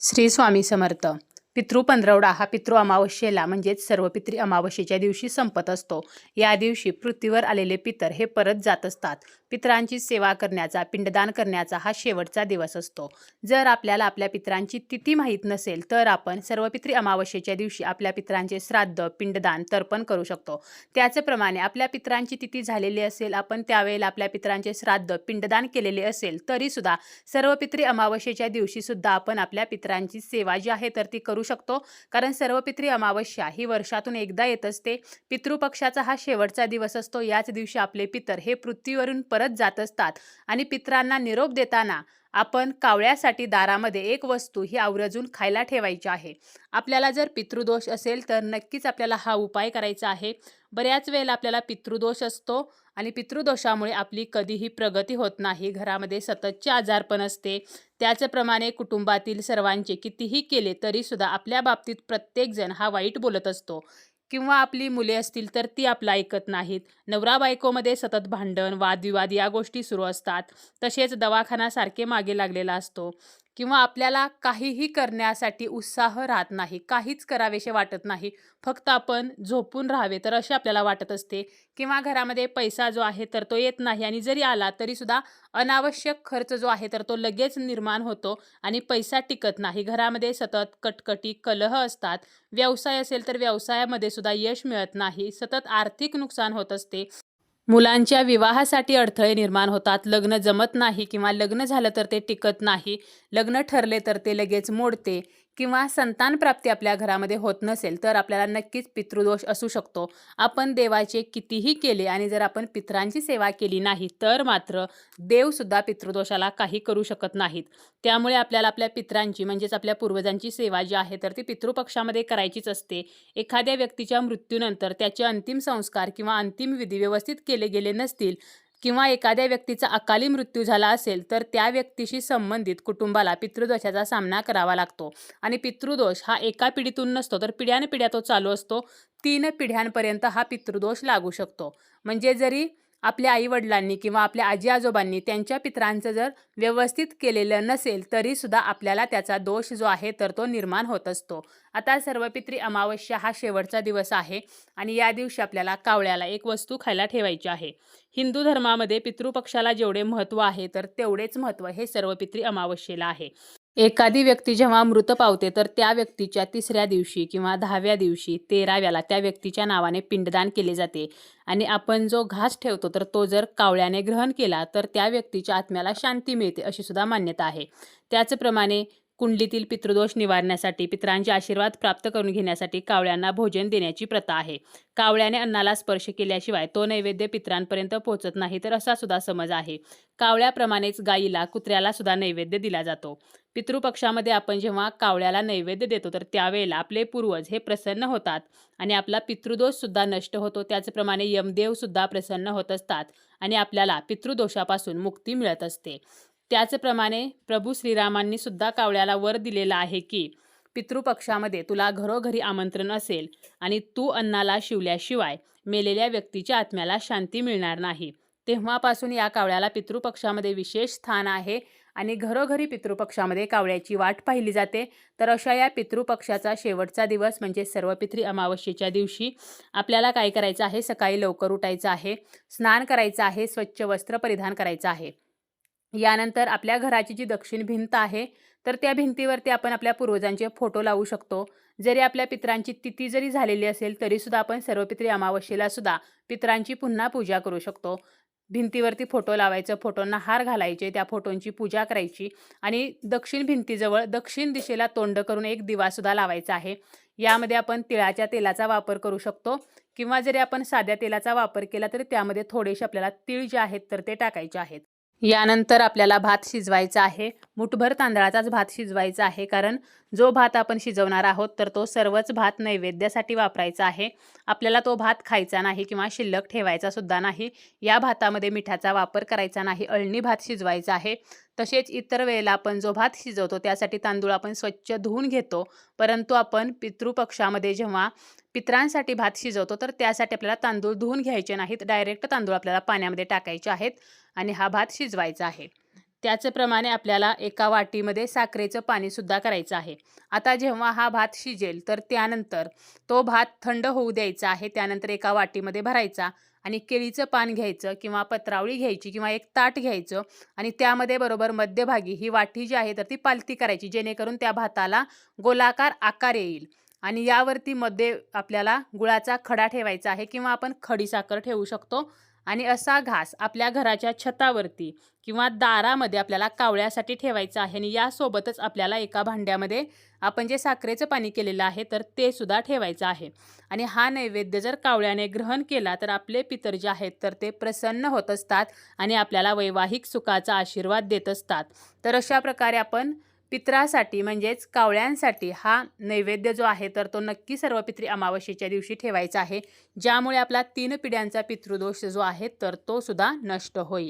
श्री स्वामी समर्थ पितृ पंधरवडा हा पितृ अमावस्येला म्हणजेच सर्व पितृ अमावस्येच्या दिवशी संपत असतो. या दिवशी पृथ्वीवर आलेले पितर हे परत जात असतात. पितरांची सेवा करण्याचा पिंडदान करण्याचा हा शेवटचा दिवस असतो. जर आपल्याला आपल्या पितरांची तिथी माहीत नसेल तर आपण सर्व पितृ अमावस्येच्या दिवशी आपल्या पितरांचे श्राद्ध पिंडदान तर्पण करू शकतो. त्याचप्रमाणे आपल्या पितरांची तिथी झालेली असेल आपण त्यावेळेला आपल्या पितरांचे श्राद्ध पिंडदान केलेले असेल तरीसुद्धा सर्व पितृ अमावस्येच्या दिवशीसुद्धा आपण आपल्या पितरांची सेवा जी आहे तर ती करू शकतो. कारण सर्व पितृ अमावस्या ही वर्षातून एकदा येत असते. पितृपक्षाचा हा शेवटचा दिवस असतो. याच दिवशी आपले पितर हे पृथ्वीवरून परत जात असतात. आणि पितरांना निरोप देताना आपण कावळ्यासाठी दारामध्ये एक वस्तू ही आवर्जून खायला ठेवायची आहे. आपल्याला जर पितृदोष असेल तर नक्कीच आपल्याला हा उपाय करायचा आहे. बऱ्याच वेळेला आपल्याला पितृदोष असतो आणि पितृदोषामुळे आपली कधीही प्रगती होत नाही. घरामध्ये सततचे आजारपण असते. त्याचप्रमाणे कुटुंबातील सर्वांचे कितीही केले तरीसुद्धा आपल्या बाबतीत प्रत्येकजण हा वाईट बोलत असतो. किंवा आपली मुले असतील तर ती आपलं ऐकत नाहीत. नवरा बायकोमध्ये सतत भांडण वादविवाद या गोष्टी सुरू असतात. तसेच दवाखाना सारखे मागे लागलेला असतो. किंवा आपल्याला काहीही करण्यासाठी उत्साह राहत नाही काहीच करावेसे वाटत नाही. फक्त आपण झोपून राहावे तर असे आपल्याला वाटत असते. किंवा घरामध्ये पैसा जो आहे तर तो येत नाही आणि जरी आला तरीसुद्धा अनावश्यक खर्च जो आहे तर तो लगेच निर्माण होतो आणि पैसा टिकत नाही. घरामध्ये सतत कटकटी कलह असतात. व्यवसाय असेल तर व्यवसायामध्ये सुद्धा यश मिळत नाही. सतत आर्थिक नुकसान होत असते. मुलांच्या विवाहासाठी अडथळे निर्माण होतात. लग्न जमत नाही किंवा लग्न झालं तर ते टिकत नाही. लग्न ठरले तर ते लगेच मोडते. किंवा संतान प्राप्ती आपल्या घरामध्ये होत नसेल तर आपल्याला नक्कीच पितृदोष असू शकतो. आपण देवाचे कितीही केले आणि जर आपण पितरांची सेवा केली नाही तर मात्र देवसुद्धा पितृदोषाला काही करू शकत नाहीत. त्यामुळे आपल्याला आपल्या पितरांची म्हणजेच आपल्या पूर्वजांची सेवा जी आहे तर ती पितृपक्षामध्ये करायचीच असते. एखाद्या व्यक्तीच्या मृत्यूनंतर त्याचे अंतिम संस्कार किंवा अंतिम विधी व्यवस्थित केले गेले नसतील किंवा एखाद्या व्यक्तीचा अकाली मृत्यू झाला असेल तर त्या व्यक्तीशी संबंधित कुटुंबाला पितृदोषाचा सामना करावा लागतो. आणि पितृदोष हा एका पिढीतून नसतो तर पिढ्यानपिढ्या तो चालू असतो. तीन पिढ्यांपर्यंत हा पितृदोष लागू शकतो. म्हणजे जरी आपल्या आईवडिलांनी किंवा आपल्या आजी आजोबांनी त्यांच्या पितरांचं जर व्यवस्थित केलेलं नसेल तरीसुद्धा आपल्याला त्याचा दोष जो आहे तर तो निर्माण होत असतो. आता सर्वपित्री अमावस्या हा शेवटचा दिवस आहे आणि या दिवशी आपल्याला कावळ्याला एक वस्तू खायला ठेवायची आहे. हिंदू धर्मामध्ये पितृपक्षाला जेवढे महत्त्व आहे तर तेवढेच महत्त्व हे सर्वपित्री अमावस्येला आहे. एखादी व्यक्ती जेव्हा मृत पावते तर त्या व्यक्तीच्या तिसऱ्या दिवशी किंवा दहाव्या दिवशी तेराव्याला त्या व्यक्तीच्या नावाने पिंडदान केले जाते. आणि आपण जो घास ठेवतो तर तो जर कावळ्याने ग्रहण केला तर त्या व्यक्तीच्या आत्म्याला शांती मिळते अशी सुद्धा मान्यता आहे. त्याचप्रमाणे कुंडलीतील पितृदोष निवारण्यासाठी पितरांचे आशीर्वाद प्राप्त करून घेण्यासाठी कावळ्यांना भोजन देण्याची प्रथा आहे. कावळ्याने अन्नाला स्पर्श केल्याशिवाय तो नैवेद्य पितरांपर्यंत पोहोचत नाही तर असा सुद्धा समज आहे. कावळ्याप्रमाणेच गायीला कुत्र्याला सुद्धा नैवेद्य दिला जातो. पितृपक्षामध्ये आपण जेव्हा कावळ्याला नैवेद्य देतो तर त्यावेळेला आपले पूर्वज हे प्रसन्न होतात आणि आपला पितृदोषसुद्धा नष्ट होतो. त्याचप्रमाणे यमदेव सुद्धा प्रसन्न होत असतात आणि आपल्याला पितृदोषापासून मुक्ती मिळत असते. त्याचप्रमाणे प्रभू श्रीरामांनी सुद्धा कावळ्याला वर दिलेला आहे की पितृपक्षामध्ये तुला घरोघरी आमंत्रण असेल आणि तू अन्नाला शिवल्याशिवाय मेलेल्या व्यक्तीच्या आत्म्याला शांती मिळणार नाही. तेव्हापासून या कावळ्याला पितृपक्षामध्ये विशेष स्थान आहे आणि घरोघरी पितृपक्षामध्ये कावळ्याची वाट पाहिली जाते. तर अशा या पितृपक्षाचा शेवटचा दिवस म्हणजे सर्व पितृ अमावस्येच्या दिवशी आपल्याला काय करायचं आहे? सकाळी लवकर उठायचं आहे स्नान करायचं आहे स्वच्छ वस्त्र परिधान करायचं आहे. यानंतर आपल्या घराची जी दक्षिण भिंत आहे तर त्या भिंतीवरती आपण आपल्या पूर्वजांचे फोटो लावू शकतो. जरी आपल्या पित्रांची तिथी जरी झालेली असेल तरीसुद्धा आपण सर्व पित्री अमावस्येला सुद्धा पित्रांची पुन्हा पूजा करू शकतो. भिंतीवरती फोटो लावायचं फोटोंना हार घालायचे त्या फोटोंची पूजा करायची आणि दक्षिण भिंतीजवळ दक्षिण दिशेला तोंड करून एक दिवासुद्धा लावायचा आहे. यामध्ये आपण तिळाच्या तेलाचा वापर करू शकतो किंवा जरी आपण साध्या तेलाचा वापर केला तरी त्यामध्ये थोडेसे आपल्याला तीळ जे आहेत तर ते टाकायचे आहेत. यानंतर आपल्याला भात शिजवायचा आहे. मुठभर तांदळाचाच भात शिजवायचा आहे कारण जो भात आपण शिजवणार आहोत तर तो सर्वच भात नैवेद्यासाठी वापरायचा आहे. आपल्याला तो भात खायचा नाही किंवा शिल्लक ठेवायचा सुद्धा नाही. या भातामध्ये मिठाचा वापर करायचा नाही. अळणी भात शिजवायचा आहे. तसेच इतर वेळेला आपण जो भात शिजवतो त्यासाठी तांदूळ आपण स्वच्छ धुवून घेतो. परंतु आपण पितृपक्षामध्ये जेव्हा पित्रांसाठी भात शिजवतो तर त्यासाठी आपल्याला तांदूळ धुवून घ्यायचे नाहीत. डायरेक्ट तांदूळ आपल्याला पाण्यामध्ये टाकायचे आहेत आणि हा भात शिजवायचा आहे. त्याचप्रमाणे आपल्याला एका वाटीमध्ये साखरेचं पाणीसुद्धा करायचं आहे. आता जेव्हा हा भात शिजेल तर त्यानंतर तो भात थंड होऊ द्यायचा आहे. त्यानंतर एका वाटीमध्ये भरायचा आणि केळीचं पान घ्यायचं किंवा पत्रावळी घ्यायची किंवा एक ताट घ्यायचं आणि त्यामध्ये बरोबर मध्यभागी ही वाटी जी आहे तर ती पालती करायची जेणेकरून त्या भाताला गोलाकार आकार येईल. आणि यावरती मध्ये आपल्याला गुळाचा खडा ठेवायचा आहे किंवा आपण खडीसाखर ठेवू शकतो. आणि असा घास आपल्या घराच्या छतावरती किंवा दारामध्ये आपल्याला कावळ्यासाठी ठेवायचा आहे आणि यासोबतच आपल्याला एका भांड्यामध्ये आपण जे साखरेचं पाणी केलेलं आहे तर ते सुद्धा ठेवायचं आहे. आणि हा नैवेद्य जर कावळ्याने ग्रहण केला तर आपले पितर जे आहेत तर ते प्रसन्न होत असतात आणि आपल्याला वैवाहिक सुखाचा आशीर्वाद देत असतात. तर अशा प्रकारे आपण पित्रासाठी म्हणजेच कावळ्यांसाठी हा नैवेद्य जो आहे तर तो नक्की सर्व पित्री अमावस्येच्या दिवशी ठेवायचा आहे. ज्यामुळे आपला तीन पिढ्यांचा पितृदोष जो आहे तर तो सुद्धा नष्ट होईल.